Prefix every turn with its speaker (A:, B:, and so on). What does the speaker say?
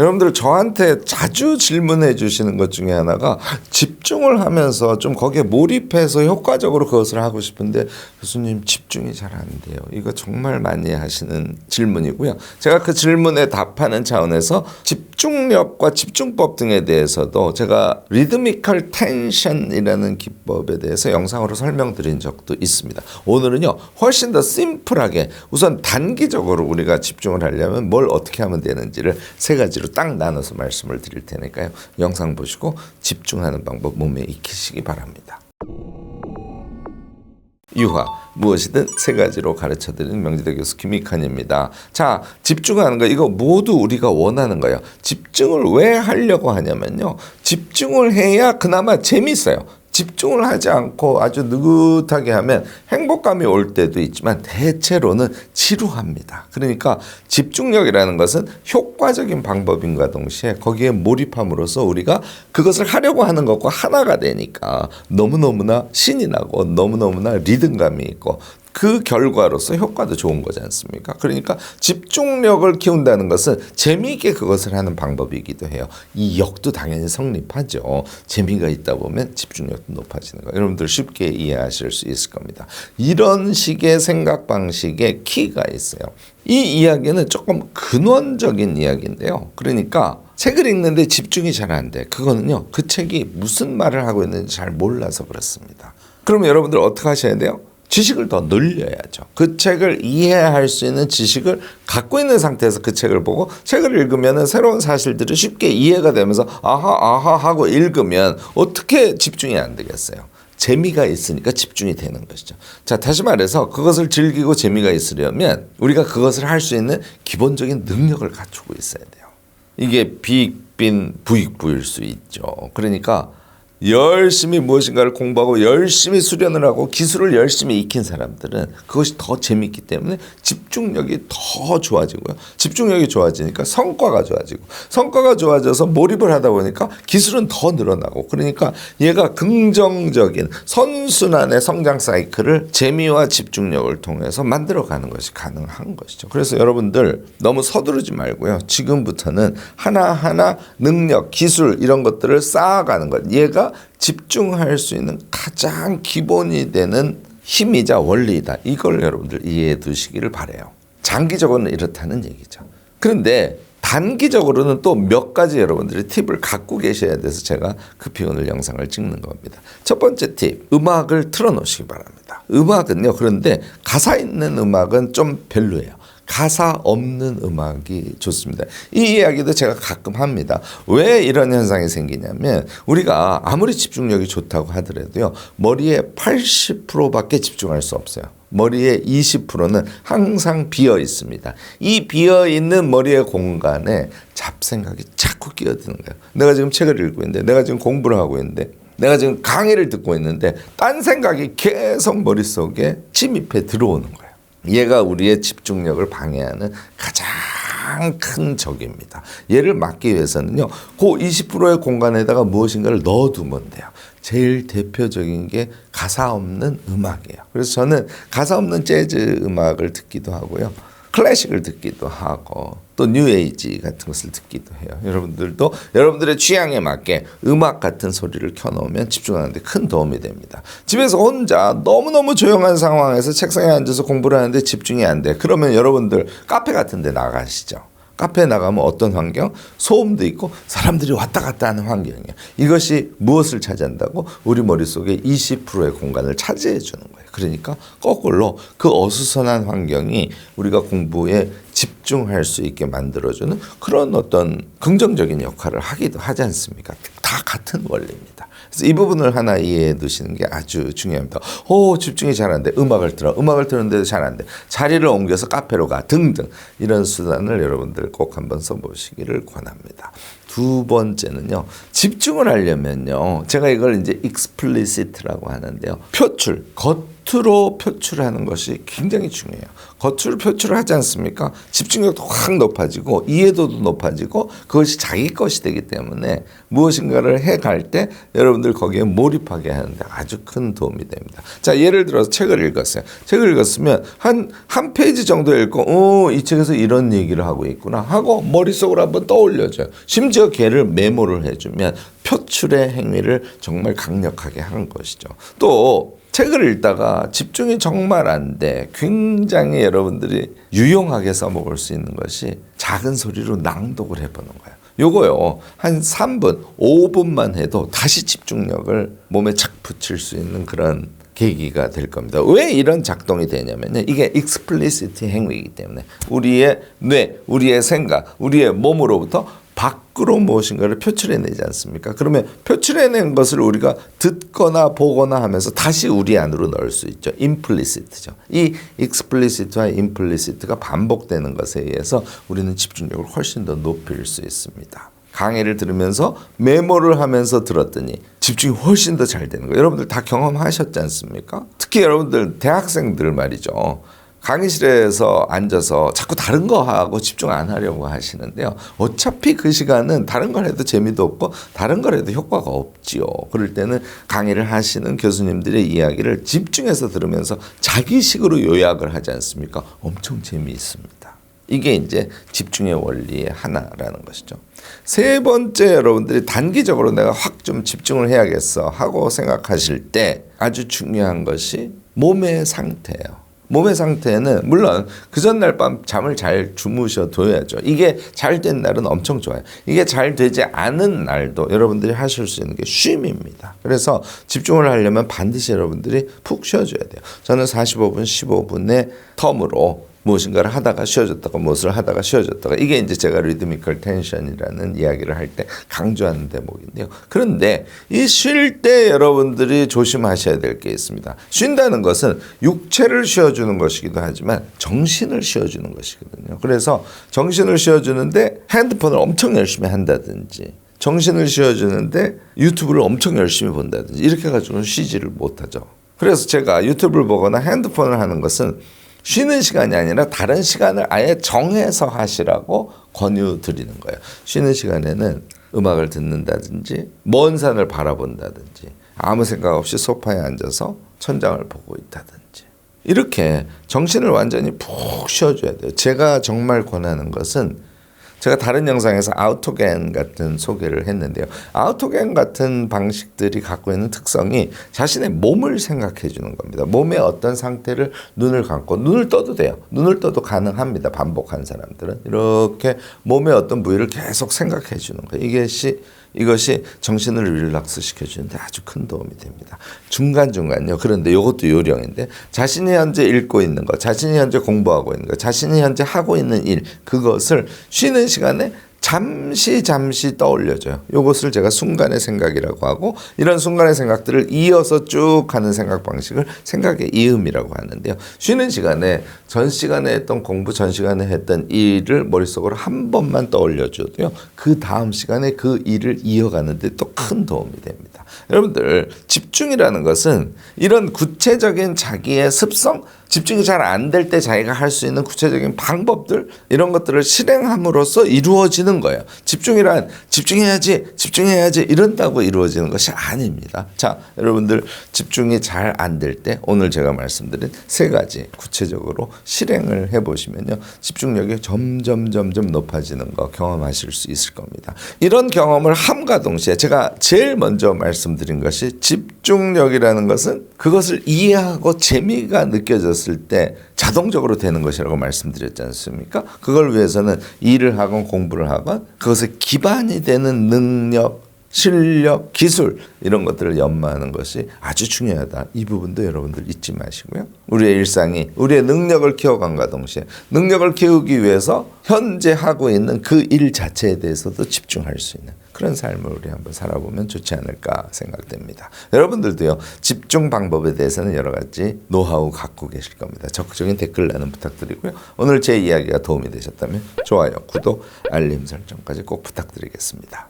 A: 여러분들 저한테 자주 질문해 주시는 것 중에 하나가 집중을 하면서 좀 거기에 몰입해서 효과적으로 그것을 하고 싶은데 교수님 집중이 잘 안 돼요. 이거 정말 많이 하시는 질문이고요. 제가 그 질문에 답하는 차원에서 집중력과 집중법 등에 대해서도 제가 리드미컬 텐션이라는 기법에 대해서 영상으로 설명드린 적도 있습니다. 오늘은요 훨씬 더 심플하게 우선 단기적으로 우리가 집중을 하려면 뭘 어떻게 하면 되는지를 세 가지로 딱 나눠서 말씀을 드릴 테니까요. 영상 보시고 집중하는 방법 몸에 익히시기 바랍니다. 유화 무엇이든 세 가지로 가르쳐 드리는 명지대 교수 김익환입니다. 자, 집중하는 거 이거 모두 우리가 원하는 거예요. 집중을 왜 하려고 하냐면요. 집중을 해야 그나마 재밌어요. 집중을 하지 않고 아주 느긋하게 하면 행복감이 올 때도 있지만 대체로는 지루합니다. 그러니까 집중력이라는 것은 효과적인 방법인과 동시에 거기에 몰입함으로써 우리가 그것을 하려고 하는 것과 하나가 되니까 너무너무나 신이 나고 너무너무나 리듬감이 있고 그 결과로서 효과도 좋은 거지 않습니까? 그러니까 집중력을 키운다는 것은 재미있게 그것을 하는 방법이기도 해요. 이 역도 당연히 성립하죠. 재미가 있다 보면 집중력도 높아지는 거예요. 여러분들 쉽게 이해하실 수 있을 겁니다. 이런 식의 생각 방식에 키가 있어요. 이 이야기는 조금 근원적인 이야기인데요. 그러니까 책을 읽는데 집중이 잘 안 돼. 그거는요. 그 책이 무슨 말을 하고 있는지 잘 몰라서 그렇습니다. 그러면 여러분들 어떻게 하셔야 돼요? 지식을 더 늘려야죠. 그 책을 이해할 수 있는 지식을 갖고 있는 상태에서 그 책을 보고 책을 읽으면 새로운 사실들이 쉽게 이해가 되면서 아하 아하 하고 읽으면 어떻게 집중이 안 되겠어요. 재미가 있으니까 집중이 되는 것이죠. 자, 다시 말해서 그것을 즐기고 재미가 있으려면 우리가 그것을 할 수 있는 기본적인 능력을 갖추고 있어야 돼요. 이게 비익빈 부익부일 수 있죠. 그러니까 열심히 무엇인가를 공부하고 열심히 수련을 하고 기술을 열심히 익힌 사람들은 그것이 더 재밌기 때문에 집중력이 더 좋아지고요. 집중력이 좋아지니까 성과가 좋아지고 성과가 좋아져서 몰입을 하다 보니까 기술은 더 늘어나고 그러니까 얘가 긍정적인 선순환의 성장 사이클을 재미와 집중력을 통해서 만들어 가는 것이 가능한 것이죠. 그래서 여러분들 너무 서두르지 말고요. 지금부터는 하나하나 능력, 기술 이런 것들을 쌓아가는 것. 얘가 집중할 수 있는 가장 기본이 되는 힘이자 원리이다. 이걸 여러분들 이해해 두시기를 바래요. 장기적으로는 이렇다는 얘기죠. 그런데 단기적으로는 또 몇 가지 여러분들이 팁을 갖고 계셔야 돼서 제가 급히 오늘 영상을 찍는 겁니다. 첫 번째 팁, 음악을 틀어놓으시기 바랍니다. 음악은요, 그런데 가사 있는 음악은 좀 별로예요. 가사 없는 음악이 좋습니다. 이 이야기도 제가 가끔 합니다. 왜 이런 현상이 생기냐면 우리가 아무리 집중력이 좋다고 하더라도요. 머리에 80%밖에 집중할 수 없어요. 머리의 20%는 항상 비어 있습니다. 이 비어 있는 머리의 공간에 잡생각이 자꾸 끼어드는 거예요. 내가 지금 책을 읽고 있는데, 내가 지금 공부를 하고 있는데, 내가 지금 강의를 듣고 있는데, 딴 생각이 계속 머릿속에 침입해 들어오는 거예요. 얘가 우리의 집중력을 방해하는 가장 큰 적입니다. 얘를 막기 위해서는요, 그 20%의 공간에다가 무엇인가를 넣어두면 돼요. 제일 대표적인 게 가사 없는 음악이에요. 그래서 저는 가사 없는 재즈 음악을 듣기도 하고요. 클래식을 듣기도 하고 또 뉴에이지 같은 것을 듣기도 해요. 여러분들도 여러분들의 취향에 맞게 음악 같은 소리를 켜놓으면 집중하는 데 큰 도움이 됩니다. 집에서 혼자 너무너무 조용한 상황에서 책상에 앉아서 공부를 하는데 집중이 안 돼. 그러면 여러분들 카페 같은 데 나가시죠. 카페에 나가면 어떤 환경? 소음도 있고 사람들이 왔다 갔다 하는 환경이에요. 이것이 무엇을 차지한다고? 우리 머릿속에 20%의 공간을 차지해 주는 거예요. 그러니까 거꾸로 그 어수선한 환경이 우리가 공부에 집중할 수 있게 만들어주는 그런 어떤 긍정적인 역할을 하기도 하지 않습니까? 다 같은 원리입니다. 그래서 이 부분을 하나 이해해 두시는 게 아주 중요합니다. 오, 집중이 잘 안 돼. 음악을 들어. 음악을 들었는데도 잘 안 돼. 자리를 옮겨서 카페로 가. 등등. 이런 수단을 여러분들 꼭 한번 써보시기를 권합니다. 두 번째는요. 집중을 하려면요. 제가 이걸 이제 explicit라고 하는데요. 표출, 겉으로 표출하는 것이 굉장히 중요해요. 겉으로 표출을 하지 않습니까? 집중력도 확 높아지고 이해도도 높아지고 그것이 자기 것이 되기 때문에 무엇인가를 해갈 때 여러분 들 거기에 몰입하게 하는데 아주 큰 도움이 됩니다. 자, 예를 들어서 책을 읽었어요. 책을 읽었으면 한, 한 페이지 정도 읽고, 어, 이 책에서 이런 얘기를 하고 있구나 하고 머릿속으로 한번 떠올려줘요. 심지어 걔를 메모를 해주면 표출의 행위를 정말 강력하게 하는 것이죠. 또 책을 읽다가 집중이 정말 안 돼. 굉장히 여러분들이 유용하게 써먹을 수 있는 것이 작은 소리로 낭독을 해보는 거예요. 요거요, 한 3분, 5분만 해도 다시 집중력을 몸에 착 붙일 수 있는 그런 계기가 될 겁니다. 왜 이런 작동이 되냐면요. 이게 explicit 행위이기 때문에 우리의 뇌, 우리의 생각, 우리의 몸으로부터 밖으로 무엇인가를 표출해내지 않습니까? 그러면 표출해낸 것을 우리가 듣거나 보거나 하면서 다시 우리 안으로 넣을 수 있죠. implicit죠. 이 explicit와 implicit가 반복되는 것에 의해서 우리는 집중력을 훨씬 더 높일 수 있습니다. 강의를 들으면서 메모를 하면서 들었더니 집중이 훨씬 더 잘 되는 거예요. 여러분들 다 경험하셨지 않습니까? 특히 여러분들 대학생들 말이죠. 강의실에서 앉아서 자꾸 다른 거 하고 집중 안 하려고 하시는데요. 어차피 그 시간은 다른 걸 해도 재미도 없고 다른 걸 해도 효과가 없지요. 그럴 때는 강의를 하시는 교수님들의 이야기를 집중해서 들으면서 자기식으로 요약을 하지 않습니까? 엄청 재미있습니다. 이게 이제 집중의 원리의 하나라는 것이죠. 세 번째 여러분들이 단기적으로 내가 확 좀 집중을 해야겠어 하고 생각하실 때 아주 중요한 것이 몸의 상태예요. 몸의 상태는 물론 그 전날 밤 잠을 잘 주무셔둬야죠. 이게 잘 된 날은 엄청 좋아요. 이게 잘 되지 않은 날도 여러분들이 하실 수 있는 게 쉼입니다. 그래서 집중을 하려면 반드시 여러분들이 푹 쉬어줘야 돼요. 저는 45분, 15분의 텀으로 무엇인가를 하다가 쉬어졌다가 무엇을 하다가 쉬어졌다가 이게 이제 제가 리드미컬 텐션이라는 이야기를 할 때 강조하는 대목인데요. 그런데 이 쉴 때 여러분들이 조심하셔야 될 게 있습니다. 쉰다는 것은 육체를 쉬어주는 것이기도 하지만 정신을 쉬어주는 것이거든요. 그래서 정신을 쉬어주는데 핸드폰을 엄청 열심히 한다든지 정신을 쉬어주는데 유튜브를 엄청 열심히 본다든지 이렇게 가지고는 쉬지를 못하죠. 그래서 제가 유튜브를 보거나 핸드폰을 하는 것은 쉬는 시간이 아니라 다른 시간을 아예 정해서 하시라고 권유 드리는 거예요. 쉬는 시간에는 음악을 듣는다든지 먼 산을 바라본다든지 아무 생각 없이 소파에 앉아서 천장을 보고 있다든지 이렇게 정신을 완전히 푹 쉬어줘야 돼요. 제가 정말 권하는 것은 제가 다른 영상에서 아우토겐 같은 소개를 했는데요. 아우토겐 같은 방식들이 갖고 있는 특성이 자신의 몸을 생각해 주는 겁니다. 몸의 어떤 상태를 눈을 감고 눈을 떠도 돼요. 눈을 떠도 가능합니다. 반복한 사람들은 이렇게 몸의 어떤 부위를 계속 생각해 주는 거예요. 이것이 이것이 정신을 릴락스 시켜주는데 아주 큰 도움이 됩니다. 중간중간요. 그런데 이것도 요령인데 자신이 현재 읽고 있는 것, 자신이 현재 공부하고 있는 것, 자신이 현재 하고 있는 일, 그것을 쉬는 시간에 잠시 잠시 떠올려줘요. 이것을 제가 순간의 생각이라고 하고 이런 순간의 생각들을 이어서 쭉 가는 생각 방식을 생각의 이음이라고 하는데요. 쉬는 시간에 전 시간에 했던 공부, 전 시간에 했던 일을 머릿속으로 한 번만 떠올려 줘도요. 그 다음 시간에 그 일을 이어가는 데 또 큰 도움이 됩니다. 여러분들 집중이라는 것은 이런 구체적인 자기의 습성, 집중이 잘 안 될 때 자기가 할 수 있는 구체적인 방법들 이런 것들을 실행함으로써 이루어지는 거예요. 집중이란 집중해야지, 집중해야지 이런다고 이루어지는 것이 아닙니다. 자, 여러분들 집중이 잘 안 될 때 오늘 제가 말씀드린 세 가지 구체적으로 실행을 해 보시면요. 집중력이 점점 점점 높아지는 거 경험하실 수 있을 겁니다. 이런 경험을 함과 동시에 제가 제일 먼저 말씀드린 것이 집중력이라는 것은 그것을 이해하고 재미가 느껴졌을 때 자동적으로 되는 것이라고 말씀드렸지 않습니까? 그걸 위해서는 일을 하건 공부를 하건 그것에 기반이 되는 능력, 실력, 기술 이런 것들을 연마하는 것이 아주 중요하다. 이 부분도 여러분들 잊지 마시고요. 우리의 일상이 우리의 능력을 키워간과 동시에 능력을 키우기 위해서 현재 하고 있는 그 일 자체에 대해서도 집중할 수 있는 그런 삶을 우리 한번 살아보면 좋지 않을까 생각됩니다. 여러분들도요 집중 방법에 대해서는 여러 가지 노하우 갖고 계실 겁니다. 적극적인 댓글 나눔 부탁드리고요. 오늘 제 이야기가 도움이 되셨다면 좋아요, 구독, 알림 설정까지 꼭 부탁드리겠습니다.